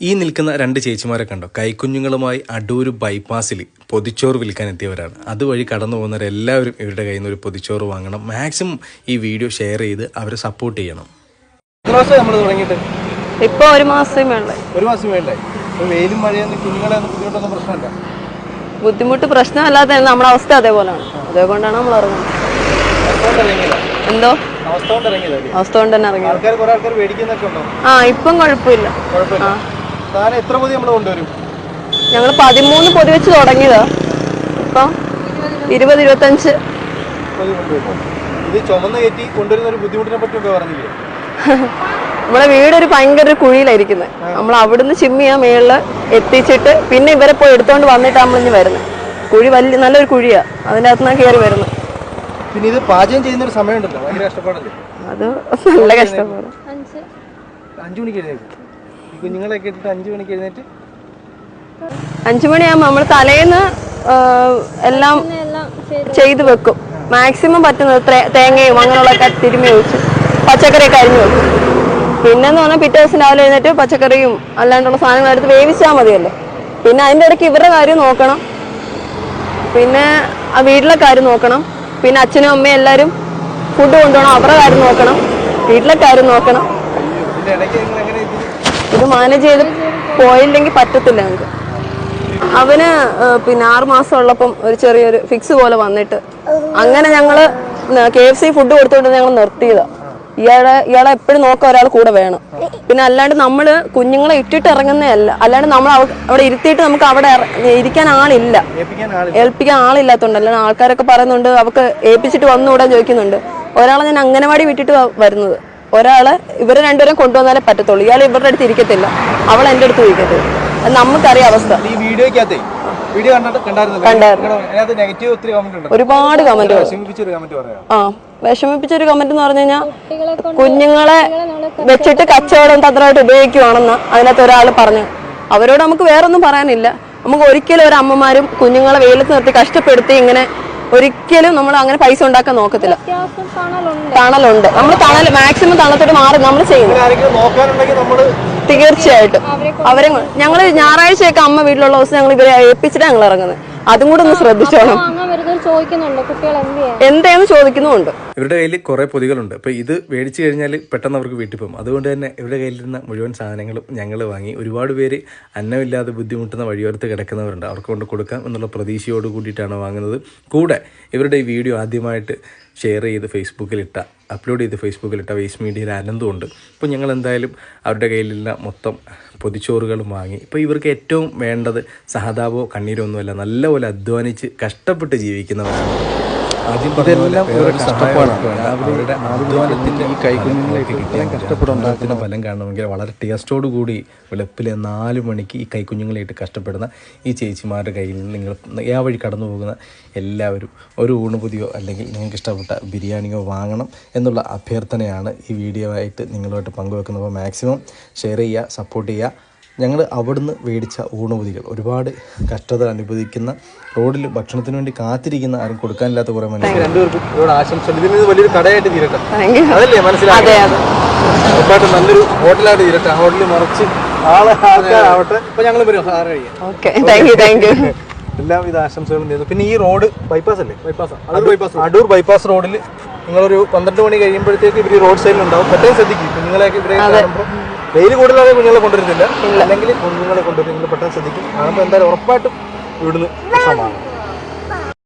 ഈ നിൽക്കുന്ന രണ്ട് ചേച്ചിമാരെ കണ്ടോ? കൈക്കുഞ്ഞുങ്ങളുമായി അടൂർ ബൈപ്പാസിൽ പൊതിച്ചോറ് വിൽക്കാൻ എത്തിയവരാണ്. അതുവഴി കടന്നു പോകുന്നവരെല്ലാവരും ഇവരുടെ കയ്യിൽ നിന്ന് ഒരു പൊതിച്ചോറ് വാങ്ങണം. മാക്സിമം ഈ വീഡിയോ ഷെയർ ചെയ്ത് അവരെ സപ്പോർട്ട് ചെയ്യണം. ഇപ്പൊ ഒരു മാസമേ ഉള്ളു. ഒരു മാസം വെയിലും കുഞ്ഞുങ്ങളെ ബുദ്ധിമുട്ടൊന്നും പ്രശ്നമില്ല. ബുദ്ധിമുട്ട് പ്രശ്നമല്ലാതെ നമ്മുടെ അവസ്ഥ അതേപോലെയാണ്. അതേകൊണ്ടാണ് നമ്മൾ ഇറങ്ങുന്നത്. എന്തോ? അവസ്ഥ കൊണ്ട് തന്നെ ഇറങ്ങി ആൾക്കാർ കുറെ ആൾക്കാർ മേടിക്കുന്നൊക്കെ ഉണ്ടോ? ആ ഇപ്പം കുഴപ്പമില്ല. കുഴപ്പമില്ല എത്ര പൊതി നമ്മൾ കൊണ്ടുവരും? ഞങ്ങൾ പതിമൂന്ന് പൊതി വെച്ച് തുടങ്ങിയതാ. ഇപ്പം ഇരുപത് ഇരുപത്തഞ്ച്. ഇത് ചുമന്ന് കയറ്റി കൊണ്ടുവരുന്ന ഒരു ബുദ്ധിമുട്ടിനെ പറ്റിയൊക്കെ പറഞ്ഞില്ലേ? നമ്മളെ വീടൊരു ഭയങ്കര ഒരു കുഴിയിലായിരിക്കുന്നത് നമ്മൾ അവിടുന്ന് ചിമ്മിയാ മേളിൽ എത്തിച്ചിട്ട് പിന്നെ ഇവരെ പോയി എടുത്തോണ്ട് വന്നിട്ട് നമ്മളിഞ്ഞ് വരുന്നത് കുഴി വലിയ നല്ലൊരു കുഴിയാ. അതിന്റെ അകത്തുനിന്നാണ് കയറി വരുന്നത് പിന്നെ ഇത് പാചകം ചെയ്യുന്ന ഒരു സമയമുണ്ടല്ലോ. ഭയങ്കര കഷ്ടപ്പാടല്ലേ? അത് നല്ല കഷ്ടപ്പാട്. അഞ്ചു മണിക്ക് ഈ കുഞ്ഞുങ്ങളെയൊക്കെ ഇട്ടിട്ട് അഞ്ചു മണിക്ക് എഴുന്നേറ്റ്? അഞ്ചു മണിയാകുമ്പോൾ നമ്മൾ തലേന്ന് എല്ലാം ചെയ്തു വെക്കും. മാക്സിമം പറ്റുന്നത് തേങ്ങയും അങ്ങനെയുള്ളതൊക്കെ തിരുമ്മി വെച്ച് പച്ചക്കറിയൊക്കെ അരിഞ്ഞു വെക്കും. പിന്നെന്ന് പറഞ്ഞാൽ പിറ്റേ ദിവസം രാവിലെ എഴുന്നേറ്റ് പച്ചക്കറിയും അല്ലാണ്ടുള്ള സാധനങ്ങൾ എടുത്ത് വേവിച്ചാൽ മതിയല്ലോ? പിന്നെ അതിന്റെ ഇടയ്ക്ക് ഇവരുടെ കാര്യം നോക്കണം. പിന്നെ ആ വീട്ടിലെ കാര്യം നോക്കണം. പിന്നെ അച്ഛനും അമ്മയും എല്ലാവരും ഫുഡ് കൊണ്ടുപോകണം അവരുടെ കാര്യം നോക്കണം. വീട്ടിലെ കാര്യം നോക്കണം ഇതിന്റെ ഇടയ്ക്ക് നിങ്ങൾ എങ്ങനെ ഇത് മാനേജ് ചെയ്ത് പോയില്ലെങ്കിൽ പറ്റത്തില്ല ഞങ്ങൾക്ക് അവന് പിന്നെ ആറ് മാസം ഉള്ളപ്പം ഒരു ചെറിയൊരു ഫിക്സ് പോലെ വന്നിട്ട് അങ്ങനെ ഞങ്ങൾ കെ എഫ് സി ഫുഡ് കൊടുത്തോണ്ട് ഞങ്ങൾ നിർത്തിയതാ. ഇയാളെ ഇയാളെ എപ്പോഴും നോക്കാൻ ഒരാൾ കൂടെ വേണം. പിന്നെ അല്ലാണ്ട് നമ്മൾ കുഞ്ഞുങ്ങളെ ഇട്ടിട്ട് ഇറങ്ങുന്നതല്ല അല്ലാണ്ട് നമ്മൾ അവിടെ ഇരുത്തിയിട്ട് നമുക്ക് അവിടെ ഇരിക്കാൻ ആളില്ല. ഏൽപ്പിക്കാൻ ആളില്ല. ഏൽപ്പിക്കാൻ ആളില്ലാത്തതുകൊണ്ട് അല്ലാണ്ട് ആൾക്കാരൊക്കെ പറയുന്നുണ്ട് അവക്ക് ഏൽപ്പിച്ചിട്ട് വന്നുകൂടാൻ ചോദിക്കുന്നുണ്ട്. ഒരാളെ ഞാൻ അംഗനവാടി വിട്ടിട്ട് വരുന്നത്. ഒരാളെ ഇവരെ രണ്ടുപേരും കൊണ്ടുവന്നാലേ പറ്റത്തുള്ളൂ. ഇയാൾ ഇവരുടെ അടുത്ത് ഇരിക്കത്തില്ല. അവൾ എന്റെ അടുത്ത് ഇരിക്കത്തില്ല അത് നമുക്കറിയാം അവസ്ഥ. ഈ വീഡിയോക്കകത്തെ വീഡിയോ. നെഗറ്റീവ് ഒത്തിരി കമന്റ് ഉണ്ട്. ഒരുപാട് കമന്റ് പറയാം. ആ വിഷമിപ്പിച്ച ഒരു കമന്റ് എന്ന് പറഞ്ഞു കഴിഞ്ഞാൽ കുഞ്ഞുങ്ങളെ വെച്ചിട്ട് കച്ചവടം തന്ത്രമായിട്ട് ഉപയോഗിക്കുവാണെന്ന് അതിനകത്ത് ഒരാൾ പറഞ്ഞു. അവരോട് നമുക്ക് വേറൊന്നും പറയാനില്ല. നമുക്ക് ഒരിക്കലും ഒരു അമ്മമാരും കുഞ്ഞുങ്ങളെ വെയിലത്ത് നിർത്തി കഷ്ടപ്പെടുത്തി ഇങ്ങനെ ഒരിക്കലും നമ്മൾ അങ്ങനെ പൈസ ഉണ്ടാക്കാൻ നോക്കത്തില്ല. തണലുണ്ട്. നമ്മൾ തണൽ മാക്സിമം തണലത്തോട്ട് മാറി. നമ്മൾ ചെയ്യുന്നു. ആരെങ്കിലും നോക്കാനുണ്ടെങ്കിൽ നമ്മൾ തീർച്ചയായിട്ടും. അവരെ ഞങ്ങൾ ഞായറാഴ്ചയൊക്കെ അമ്മ വീട്ടിലുള്ള ദിവസം ഞങ്ങൾ ഇവരെ ഏൽപ്പിച്ചിട്ട് ഞങ്ങൾ ഇറങ്ങുന്നത്. അതും കൂടെ ഒന്ന് ശ്രദ്ധിച്ചോണം. ചോദിക്കുന്നുണ്ട്. കുട്ടികൾ എന്ത് ചെയ്യാൻ? എന്തേന്ന് ചോദിക്കുന്നുമുണ്ട്. ഇവരുടെ കയ്യിൽ കുറെ പൊതികളുണ്ട്. അപ്പോൾ ഇത് മേടിച്ചു കഴിഞ്ഞാൽ പെട്ടെന്ന് അവർക്ക് വീട്ടിൽ പോകും. അതുകൊണ്ട് തന്നെ ഇവരുടെ കയ്യിൽ നിന്ന് മുഴുവൻ സാധനങ്ങളും ഞങ്ങൾ വാങ്ങി. ഒരുപാട് പേര് അന്നമില്ലാതെ ബുദ്ധിമുട്ടുന്ന വഴിയോരത്ത് കിടക്കുന്നവരുണ്ട്. അവർക്ക് കൊണ്ട് കൊടുക്കാം എന്നുള്ള പ്രതീക്ഷയോട് കൂടിയിട്ടാണ് വാങ്ങുന്നത്. കൂടെ ഇവരുടെ ഈ വീഡിയോ ആദ്യമായിട്ട് ഷെയർ ചെയ്ത് ഫേസ്ബുക്കിലിട്ട അപ്ലോഡ് ചെയ്ത് ഫേസ്ബുക്കിലിട്ട വേസ്റ്റ് മീഡിയയിൽ ആനന്ദമുണ്ട് അപ്പോൾ ഞങ്ങൾ എന്തായാലും അവരുടെ കയ്യിലുള്ള മൊത്തം പൊതിച്ചോറുകളും വാങ്ങി. ഇപ്പോൾ ഇവർക്ക് ഏറ്റവും വേണ്ടത് സഹതാപോ കണ്ണീരോ ഒന്നുമല്ല. നല്ലപോലെ അധ്വാനിച്ച് കഷ്ടപ്പെട്ട് ജീവിക്കുന്നവരാണ്. പോലെ വേറൊരു അവരുടെ ഈ കൈകുഞ്ഞുങ്ങളെ ഇത്രയും കഷ്ടപ്പെടുണ്ടാക്കുന്ന ഫലം കാണണമെങ്കിൽ വളരെ ടേസ്റ്റോട് കൂടി വെളുപ്പിലെ നാല് മണിക്ക് ഈ കൈക്കുഞ്ഞുങ്ങളായിട്ട് കഷ്ടപ്പെടുന്ന ഈ ചേച്ചിമാരുടെ കയ്യിൽ നിന്ന് നിങ്ങൾ ആ വഴി കടന്നു പോകുന്ന എല്ലാവരും ഒരു ഊണുപുതിയോ അല്ലെങ്കിൽ നിങ്ങൾക്ക് ഇഷ്ടപ്പെട്ട ബിരിയാണിയോ വാങ്ങണം എന്നുള്ള അഭ്യർത്ഥനയാണ് ഈ വീഡിയോ ആയിട്ട് നിങ്ങളുമായിട്ട് പങ്കുവെക്കുന്നത്. അപ്പോൾ മാക്സിമം ഷെയർ ചെയ്യുക സപ്പോർട്ട് ചെയ്യുക. ഞങ്ങൾ അവിടുന്ന് മേടിച്ച ഊണുപതികൾ. ഒരുപാട് കഷ്ടത അനുഭവിക്കുന്ന റോഡിൽ ഭക്ഷണത്തിന് വേണ്ടി കാത്തിരിക്കുന്ന ആരും കൊടുക്കാനില്ലാത്ത കുറേ മനസ്സിലായി അതെ അതെ. നല്ലൊരു ഹോട്ടലായിട്ട് തീരട്ടെ. ഹോട്ടലിൽ മറിച്ച് ആളെ ആൾക്കാരാവട്ടെ. ഇപ്പൊ ഞങ്ങൾ വരും. ആറ് കഴിയാം എല്ലാവിധ ആശംസകളും നേരുന്നു. പിന്നെ ഈ റോഡ് ബൈപ്പാസ് അല്ലേ? Bypass Adoor bypass Adoor bypass റോഡിൽ നിങ്ങളൊരു പന്ത്രണ്ട് മണി കഴിയുമ്പോഴത്തേക്ക് ഇവർ റോഡ് സൈഡിൽ ഉണ്ടാവും പ്രത്യേകം ശ്രദ്ധിക്കും. നിങ്ങളെയൊക്കെ ഇവരെ കാണുമ്പോൾ വെയിൽ കൂടുതലാതെ കുഞ്ഞുങ്ങളെ കൊണ്ടുവരുന്നില്ല. അല്ലെങ്കിൽ കുഞ്ഞുങ്ങളെ കൊണ്ടുവരുന്നെങ്കിൽ പെട്ടെന്ന് ശ്രദ്ധിക്കും. കാണുമ്പോൾ എന്തായാലും ഉറപ്പായിട്ടും ഇവിടുന്ന് ഭക്ഷണം വാങ്ങും